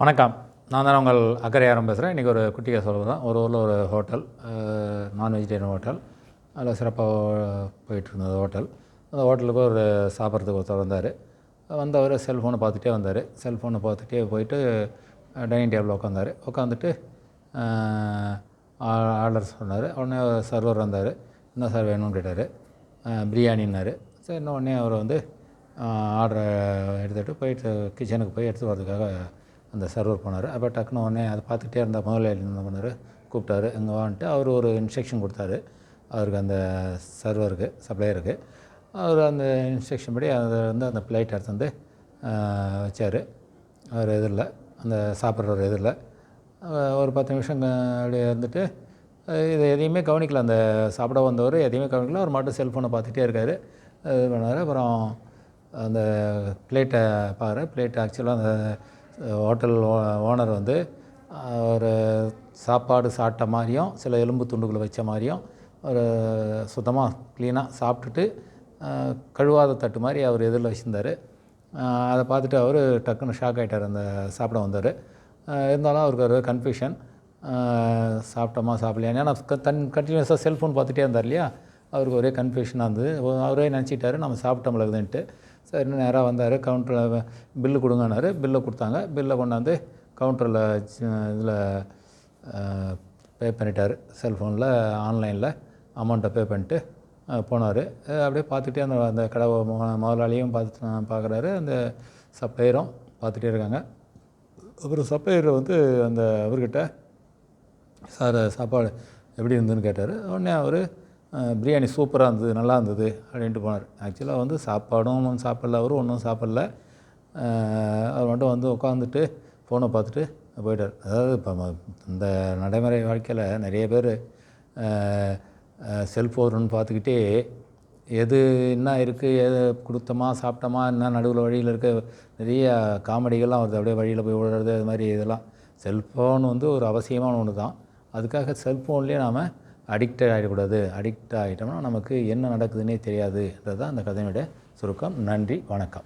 வணக்கம். நான் தான் உங்கள் அக்கறையாரம் பேசுகிறேன் இன்றைக்கி ஒரு குட்டி கதை சொல்வது தான் ஒரு ஊரில் ஒரு ஹோட்டல் நான் வெஜிடேரியன் ஹோட்டல். அதில் சிறப்பாக போயிட்டு இருந்தது ஹோட்டல். அந்த ஹோட்டலுக்கு ஒரு சாப்பிட்றதுக்கு ஒருத்தர் வந்தார். வந்தவர் செல்ஃபோனை பார்த்துட்டே வந்தார். செல்ஃபோனை பார்த்துட்டே போயிட்டு டைனிங் டேபிளில் உட்காந்தார். உட்காந்துட்டு ஆர்டர் சொன்னார். உடனே சர்வர் வந்தார். என்ன சார் வேணும்னு கேட்டார். பிரியாணின்னாரு. சரி இன்னும் உடனே அவர் வந்து ஆர்டரை எடுத்துகிட்டு போயிட்டு கிச்சனுக்கு போய் எடுத்து வரதுக்காக அந்த சர்வர் போனார். அப்போ டக்குன்னு உடனே அதை பார்த்துட்டே இருந்தால் முதலாளி என்ன பண்ணார்? கூப்பிட்டாரு. இங்கே வான்ட்டு. அவர் ஒரு இன்ஸ்ட்ரக்ஷன் கொடுத்தாரு. அவருக்கு அந்த சர்வருக்கு சப்ளையருக்கு அவர் அந்த இன்ஸ்ட்ரக்ஷன் படி அதை வந்து அந்த பிளேட் எடுத்து வந்து வச்சார். அவர் எதிரில் அந்த சாப்பிட்ற ஒரு எதிரில் ஒரு பத்து நிமிஷம் அப்படியே இருந்துட்டு இது எதையுமே கவனிக்கல. அந்த சாப்பிட வந்தவர் எதையுமே கவனிக்கல. அவர் மட்டும் செல்ஃபோனை பார்த்துட்டே இருக்கார். இது பண்ணார். அப்புறம் அந்த பிளேட்டை பாரு. பிளேட் ஆக்சுவலாக அந்த ஹோட்டல் ஓனர் வந்து ஒரு சாப்பாடு சாப்பிட்ட மாதிரியும் சில எலும்பு துண்டுகளை வச்ச மாதிரியும் ஒரு சுத்தமாக க்ளீனாக சாப்பிட்டுட்டு கழுவாத தட்டு மாதிரி அவர் எதிரில் வச்சுருந்தார். அதை பார்த்துட்டு அவர் டக்குன்னு ஷாக் ஆகிட்டார் அந்த சாப்பிட வந்தார். இருந்தாலும் அவருக்கு ஒரு கன்ஃபியூஷன் சாப்பிட்டோமா சாப்பிடலையா? ஏன்னா தன் கண்டினியூஸாக செல்ஃபோன் பார்த்துட்டே இருந்தார் இல்லையா? அவருக்கு ஒரே கன்ஃபியூஷனாக இருந்தது. அவரே நினச்சிட்டாரு நம்ம சாப்பிட்டோம்லகுதுன்ட்டு சரி இன்னும் நேராக வந்தார். கவுண்டரில் பில்லு கொடுங்கன்னாரு. பில்லை கொடுத்தாங்க. பில்லை கொண்டாந்து கவுண்டரில் இதில் பே பண்ணிட்டார். செல்ஃபோனில் ஆன்லைனில் அமௌண்ட்டை பே பண்ணிட்டு போனார். அப்படியே பார்த்துட்டே அந்த அந்த கடை முதலாளியும் பார்த்து பார்க்குறாரு. அந்த சப்ளையரும் பார்த்துட்டே இருக்காங்க. அப்புறம் சப்ளையர் வந்து அந்த அவர்கிட்ட சார் சாப்பாடு எப்படி இருந்துன்னு கேட்டார். உடனே அவர் பிரியாணி சூப்பராக இருந்தது நல்லா இருந்தது அப்படின்ட்டு போனார். ஆக்சுவலாக வந்து சாப்பாடும் ஒன்றும் சாப்பிடல அவரும் ஒன்றும் சாப்பிடல. அவர் மட்டும் வந்து உட்காந்துட்டு ஃபோனை பார்த்துட்டு போயிட்டார். அதாவது இப்போ இந்த நடைமுறை வாழ்க்கையில் நிறைய பேர் செல்ஃபோன் பார்த்துக்கிட்டே எது என்ன இருக்குது எது கொடுத்தோமா சாப்பிட்டோமா என்ன நடுவில் வழியில் இருக்க நிறைய காமெடிகள்லாம் வருது. அப்படியே வழியில் போய் விடுறது அது மாதிரி இதெல்லாம். செல்ஃபோன் வந்து ஒரு அவசியமான ஒன்று தான் அதுக்காக செல்ஃபோன்லேயே நாம் அடிக்டட் ஆகிடக்கூடாது அடிக்ட் ஆகிட்டோம்னா நமக்கு என்ன நடக்குதுன்னே தெரியாதுன்றது தான் அந்த கதையினுடைய சுருக்கம். நன்றி. வணக்கம்.